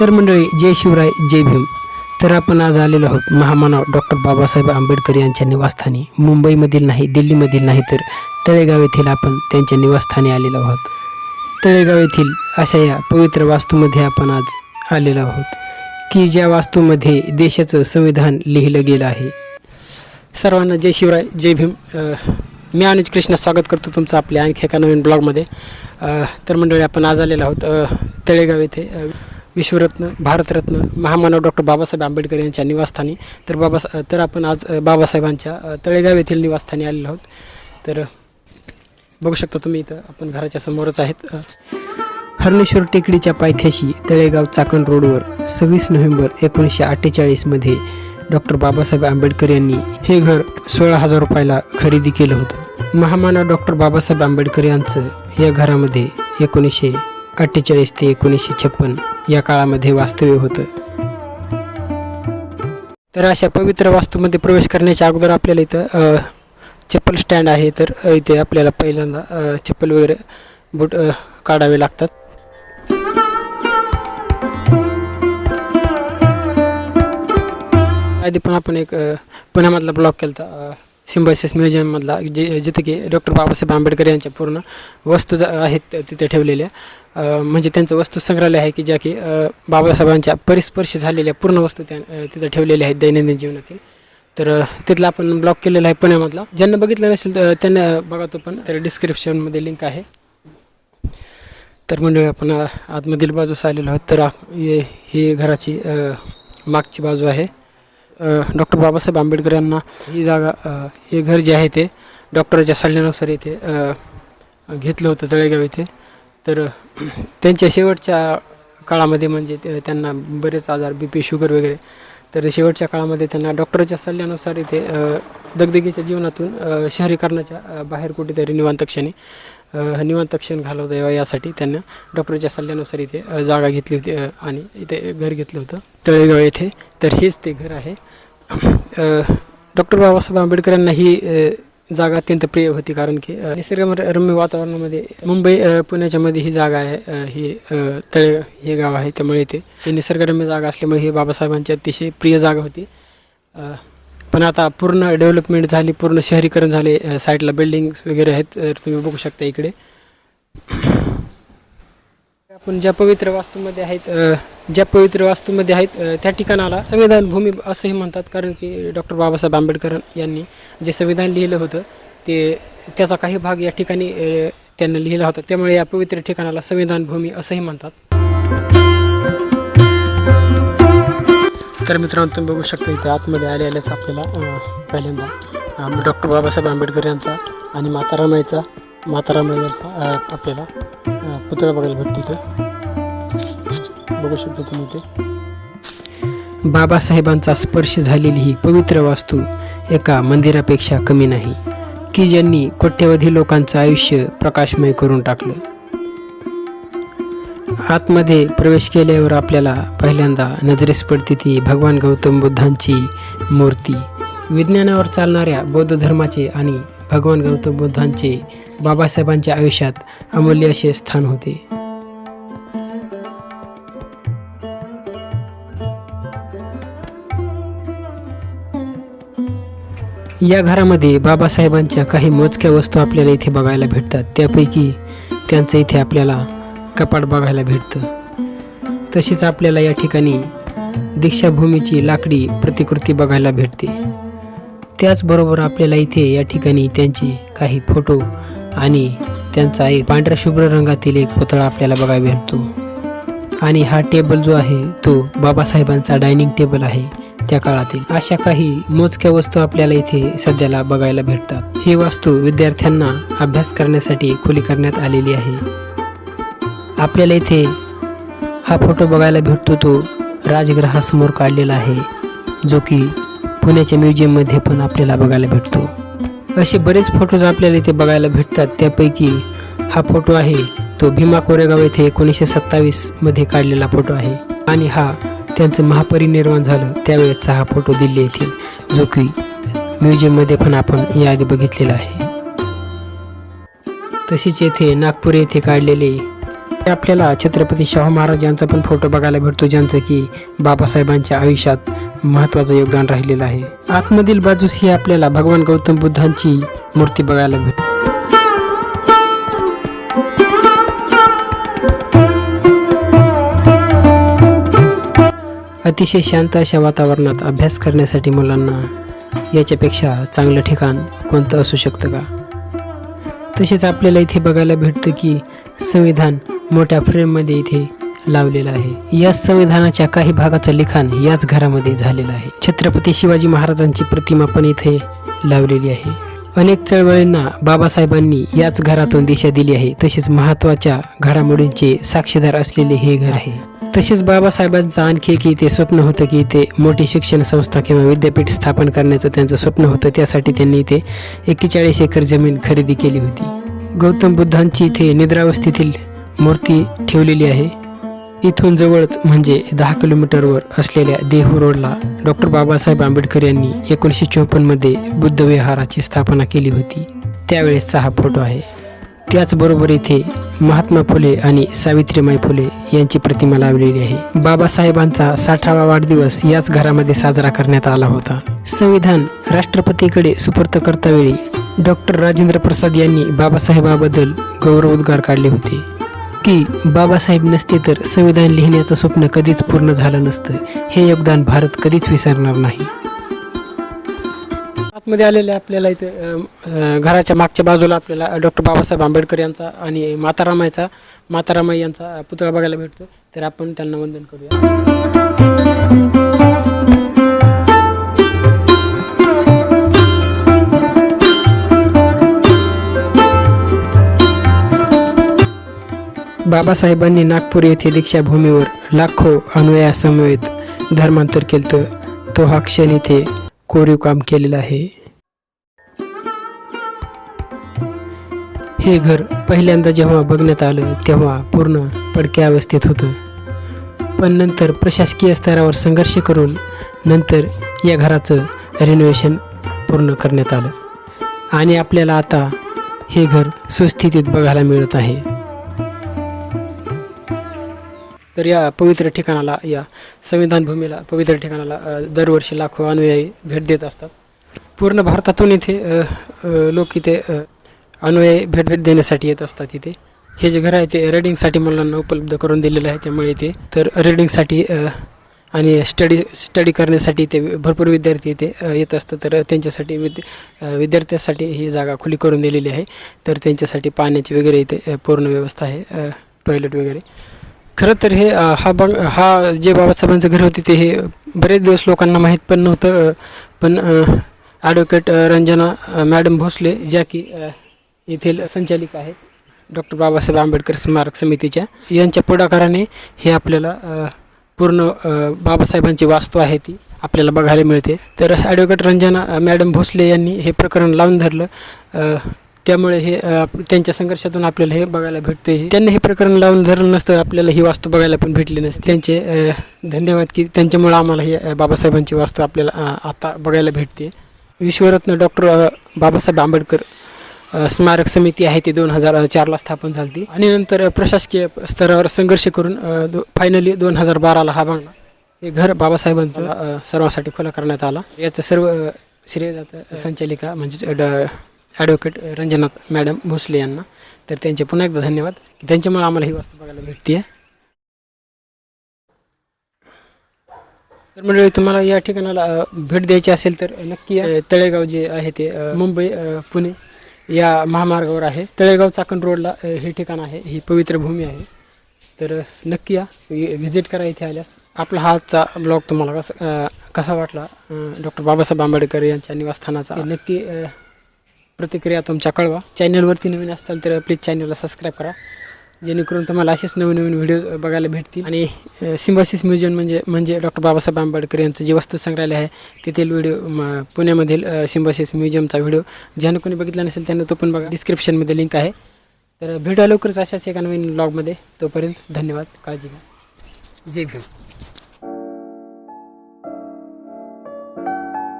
तर मंडळी जय शिवराय जय भीम. तर आपण आज आलेलो आहोत महामानव डॉक्टर बाबासाहेब आंबेडकर यांच्या निवासस्थानी. मुंबईमधील नाही दिल्लीमधील नाही तर तळेगाव येथील आपण त्यांच्या निवासस्थानी आलेलो आहोत. तळेगाव येथील अशा या पवित्र वास्तूमध्ये आपण आज आलेलो आहोत की ज्या वास्तूमध्ये देशाचं संविधान लिहिलं गेलं आहे. सर्वांना जय शिवराय जय भीम. मी अनुज कृष्ण स्वागत करतो तुमचं आपल्या आणखी एका नवीन ब्लॉगमध्ये. तर मंडळी आपण आज आलेलो आहोत तळेगाव येथे. विश्वरत्न भारतरत्न महामानव डॉक्टर बाबासाहेब आंबेडकर यांच्या निवासस्थानी. तर बाबासा तर आपण आज बाबासाहेबांच्या तळेगाव येथील निवासस्थानी आलेलो आहोत. तर बघू शकता तुम्ही इथं आपण घराच्या समोरच आहेत. हरणेश्वर टेकडीच्या पायथ्याशी तळेगाव चाकण रोडवर सव्वीस नोव्हेंबर एकोणीसशे अठ्ठेचाळीसमध्ये डॉक्टर बाबासाहेब आंबेडकर यांनी हे घर सोळा हजार रुपयाला खरेदी केलं होतं. महामानव डॉक्टर बाबासाहेब आंबेडकर यांचं या घरामध्ये एकोणीसशे अठ्ठेचाळीस ते एकोणीसशे छप्पन या काळामध्ये वास्तव्य होतं. तर अशा पवित्र वास्तूमध्ये प्रवेश करण्याच्या अगोदर आपल्याला इथं चप्पल स्टँड आहे. तर इथे आपल्याला पहिल्यांदा चप्पल वगैरे बूट काढावे लागतात. आधी पण आपण एक पुण्यामधला ब्लॉक केला होता सिम्बायसिस म्युझियममधला जे जिथे की डॉक्टर बाबासाहेब आंबेडकर यांच्या पूर्ण वस्तू ज- आहेत तिथे ठेवलेल्या. म्हणजे त्यांचं वस्तू संग्रहालय आहे की ज्या की बाबासाहेबांच्या परिस्पर्श झालेल्या पूर्ण वस्तू त्या तिथं ठेवलेल्या आहेत दैनंदिन जीवनातील. तर तिथला आपण ब्लॉक केलेला आहे पुण्यामधला. ज्यांना बघितलं नसेल तर त्यांना बघा तो पण. तर डिस्क्रिप्शनमध्ये लिंक आहे. तर मंडळी आपण आतमधील बाजूस आलेलो आहोत. तर हे ही घराची मागची बाजू आहे. डॉक्टर बाबासाहेब आंबेडकर यांना ही जागा हे घर जे आहे ते डॉक्टरच्या सल्ल्यानुसार इथे घेतलं होतं तळेगाव इथे. तर त्यांच्या शेवटच्या काळामध्ये म्हणजे ते- त्यांना बरेच आजार बी पी शुगर वगैरे. तर शेवटच्या काळामध्ये त्यांना डॉक्टरच्या सल्ल्यानुसार इथे दगदगीच्या जीवनातून शहरीकरणाच्या बाहेर कुठेतरी निवांतक्षणी निवांतक्षण घालवता यावं यासाठी त्यांना डॉक्टरच्या सल्ल्यानुसार इथे जागा घेतली होती आणि इथे घर घेतलं होतं तळेगाव येथे. तर हेच ते घर आहे. डॉक्टर बाबासाहेब आंबेडकर यांना ही जागा अत्यंत प्रिय होती कारण की निसर्गरम्य वातावरणामध्ये मुंबई पुण्याच्या मध्ये ही जागा आहे ही तळे हे गाव आहे. त्यामुळे इथे ही निसर्गरम्य जागा असल्यामुळे ही बाबासाहेबांची अतिशय प्रिय जागा होती. पण आता पूर्ण डेव्हलपमेंट झाली पूर्ण शहरीकरण झाले साईडला बिल्डिंग्स वगैरे आहेत तर तुम्ही बघू शकता इकडे. आपण ज्या पवित्र वास्तूमध्ये आहेत ज्या पवित्र वास्तूमध्ये आहेत त्या ठिकाणाला संविधान भूमी असंही म्हणतात कारण की डॉक्टर बाबासाहेब आंबेडकर यांनी जे संविधान लिहिलं होतं ते त्याचा काही भाग या ठिकाणी त्यांना लिहिला होता. त्यामुळे या पवित्र ठिकाणाला संविधान भूमी असंही म्हणतात. तर मित्रांनो तुम्ही बघू शकता इथे आतमध्ये आले आल्याच आपल्याला पहिल्यांदा डॉक्टर बाबासाहेब आंबेडकर यांचा आणि माता रामायचा माता रामायचा यांचा आपल्याला पुतळा बघायला भेटतो इथे. बघू शकता तुम्ही इथे. बाबासाहेबांचा स्पर्श झालेली ही पवित्र वास्तू एका मंदिरापेक्षा कमी नाही की ज्यांनी कोट्यवधी लोकांचं आयुष्य प्रकाशमय करून टाकलं. आतमध्ये प्रवेश केल्यावर आपल्याला पहिल्यांदा नजरेस पडते ती भगवान गौतम बुद्धांची मूर्ती. विज्ञानावर चालणाऱ्या बौद्ध धर्माचे आणि भगवान गौतम बुद्धांचे बाबासाहेबांच्या आयुष्यात अमूल्य असे स्थान होते. या घरामध्ये बाबासाहेबांच्या काही मोजक्या वस्तू आपल्याला इथे बघायला भेटतात. त्यापैकी त्यांचं इथे आपल्याला कपाट बघायला भेटतं. तशीच आपल्याला या ठिकाणी दीक्षाभूमीची लाकडी प्रतिकृती बघायला भेटते. त्याचबरोबर आपल्याला इथे या ठिकाणी त्यांचे काही फोटो आणि त्यांचा एक पांढऱ्या शुभ्र रंगातील एक पुतळा आपल्याला बघायला भेटतो. आणि हा टेबल जो आहे तो बाबासाहेबांचा डायनिंग टेबल आहे त्या काळातील. अशा काही मोजक्या वस्तू आपल्याला इथे सध्याला बघायला भेटतात. ही वास्तू विद्यार्थ्यांना अभ्यास करण्यासाठी खुली करण्यात आलेली आहे. आपल्याला इथे हा फोटो बघायला भेटतो तो राजगृहासमोर काढलेला आहे जो की पुण्याच्या म्युझियममध्ये पण आपल्याला बघायला भेटतो. असे बरेच फोटोज आपल्याला इथे बघायला भेटतात. त्यापैकी हा फोटो आहे तो भीमा कोरेगाव येथे एकोणीसशे सत्तावीसमध्ये काढलेला फोटो आहे. आणि हा त्यांचं महापरिनिर्वाण झालं त्यावेळेसचा हा फोटो दिल्ली येथील जो की म्युझियममध्ये पण आपण याआधी बघितलेला आहे. तसेच येथे नागपूर येथे काढलेले आपल्याला छत्रपती शाहू महाराज यांचा पण फोटो बघायला भेटतो ज्यांचं की बाबासाहेबांच्या आयुष्यात महत्त्वाचं योगदान राहिलेलं आहे. आतमधील बाजूस ही आपल्याला भगवान गौतम बुद्धांची मूर्ती बघायला भेट अतिशय शांत अशा वातावरणात अभ्यास करण्यासाठी मुलांना याच्यापेक्षा चांगलं ठिकाण कोणतं असू शकतं का? तसेच आपल्याला इथे बघायला भेटतं की संविधान मोठ्या फ्रेममध्ये इथे लावलेलं आहे. या संविधानाच्या काही भागाचं लिखाण याच घरामध्ये झालेलं आहे. छत्रपती शिवाजी महाराजांची प्रतिमा पण इथे लावलेली आहे. अनेक चळवळींना बाबासाहेबांनी याच घरातून दिशा दिली आहे. तसेच महत्त्वाच्या घडामोडींचे साक्षीदार असलेले हे घर आहे. तसेच बाबासाहेबांचं आणखी एक इथे स्वप्न होतं की इथे मोठी शिक्षण संस्था किंवा विद्यापीठ स्थापन करण्याचं त्यांचं स्वप्न होतं. त्यासाठी त्यांनी इथे एक्केचाळीस एकर जमीन खरेदी केली होती. गौतम बुद्धांची इथे निद्रावस्थेतील मूर्ती ठेवलेली आहे. इथून जवळच म्हणजे दहा किलोमीटरवर असलेल्या देहू रोडला डॉक्टर बाबासाहेब आंबेडकर यांनी एकोणीसशे चोपन्नमध्ये बुद्ध विहाराची स्थापना केली होती. त्यावेळेसचा हा फोटो आहे. त्याचबरोबर इथे महात्मा फुले आणि सावित्रीमाई फुले यांची प्रतिमा लावलेली आहे. बाबासाहेबांचा साठावा वाढदिवस याच घरामध्ये साजरा करण्यात आला होता. संविधान राष्ट्रपतीकडे सुपूर्त करतावेळी डॉक्टर राजेंद्र प्रसाद यांनी बाबासाहेबाबद्दल गौरवोद्गार काढले होते. की बाबासाहेब नसते तर संविधान लिहिण्याचं स्वप्न कधीच पूर्ण झालं नसतं. हे योगदान भारत कधीच विसरणार नाही. आतमध्ये आलेले आपल्याला इथे घराच्या मागच्या बाजूला आपल्याला डॉक्टर बाबासाहेब आंबेडकर यांचा आणि मातारामाईचा मातारामाई यांचा पुतळा बघायला भेटतो. तर आपण त्यांना वंदन करूया. बाबासाहेबांनी नागपूर येथे दीक्षाभूमीवर लाखो अनुयायासमवेत धर्मांतर केलं तो हा क्षण इथे कोरीव काम केलेलं आहे. हे घर पहिल्यांदा जेव्हा बघण्यात आलं तेव्हा पूर्ण पडक्या अवस्थेत होतं. पण नंतर प्रशासकीय स्तरावर संघर्ष करून नंतर या घराचं रिनोव्हेशन पूर्ण करण्यात आलं. आणि आपल्याला आता हे घर सुस्थितीत बघायला मिळत आहे. तर या पवित्र ठिकाणाला या संविधान भूमीला पवित्र ठिकाणाला दरवर्षी लाखो अनुयायी भेट देत असतात. पूर्ण भारतातून इथे लोक इथे अनुयायी भेट भेट देण्यासाठी येत असतात इथे. हे जे घर आहे ते रेडिंगसाठी मुलांना उपलब्ध करून दिलेलं आहे. त्यामुळे इथे तर रेडिंगसाठी आणि स्टडी स्टडी करण्यासाठी इथे भरपूर विद्यार्थी इथे येत असतात. तर त्यांच्यासाठी विद विद्यार्थ्यांसाठी ही जागा खुली करून दिलेली आहे. तर त्यांच्यासाठी पाण्याची वगैरे इथे पूर्ण व्यवस्था आहे टॉयलेट वगैरे. खरं तर हे हा बंग हा जे बाबासाहेबांचं घर होते ते हे बरेच दिवस लोकांना माहीत पण नव्हतं पण ॲडव्होकेट रंजना मॅडम भोसले ज्या की येथील संचालिका आहेत डॉक्टर बाबासाहेब आंबेडकर स्मारक समितीच्या यांच्या पुढाकाराने हे आपल्याला पूर्ण बाबासाहेबांची वास्तू आहे ती आपल्याला बघायला मिळते. तर ॲडव्होकेट रंजना मॅडम भोसले यांनी हे प्रकरण लावून धरलं त्यामुळे हे त्यांच्या संघर्षातून आपल्याला हे बघायला भेटते त्यांनी हे प्रकरण लावून धरलं नसतं आपल्याला ही वास्तू बघायला पण भेटली नसते. त्यांचे धन्यवाद की त्यांच्यामुळे आम्हाला हे बाबासाहेबांची वास्तू आपल्याला आता बघायला भेटते. विश्वरत्न डॉक्टर बाबासाहेब आंबेडकर स्मारक समिती आहे ती दोन हजार चारला स्थापन झाली आणि नंतर प्रशासकीय स्तरावर संघर्ष करून फायनली दोन हजार बाराला हा बंगला. हे घर बाबासाहेबांचं सर्वांसाठी खुला करण्यात आला. याचं सर्व श्रेय जातं संचालिका म्हणजे ड- ॲडव्होकेट रंजनाथ मॅडम भोसले यांना. तर त्यांचे पुन्हा एकदा धन्यवाद. की त्यांच्यामुळे आम्हाला ही वास्तू बघायला भेटते तर मंडळी तुम्हाला या ठिकाणाला भेट द्यायची असेल तर नक्की तळेगाव जे आहे ते मुंबई पुणे या महामार्गावर आहे. तळेगाव चाकण रोडला हे ठिकाण आहे. ही पवित्र भूमी आहे. तर नक्की या. व्हिजिट करा इथे आल्यास. आपला हा आजचा ब्लॉग तुम्हाला कसा कसा वाटला? डॉक्टर बाबासाहेब आंबेडकर यांच्या निवासस्थानाचा. नक्की प्रतिक्रिया तुमच्या कळवा. चॅनलवरती नवीन असताल तर प्लीज चॅनलला सबस्क्राईब करा. जेणेकरून तुम्हाला असेच नवीन नवीन व्हिडिओ बघायला भेटतील. आणि सिम्बॉसिस म्युझियम म्हणजे म्हणजे डॉक्टर बाबासाहेब आंबेडकर यांचं जे वस्तू संग्रहालय आहे तेथील व्हिडिओ पुण्यामधील सिम्बॉसिस म्युझियमचा व्हिडिओ ज्यानं कोणी बघितला नसेल त्यांना तो पण बघा. डिस्क्रिप्शनमध्ये लिंक आहे. तर भेटूया लवकरच अशाच एका नवीन ब्लॉगमध्ये तोपर्यंत धन्यवाद. काळजी घ्या. जय भीम.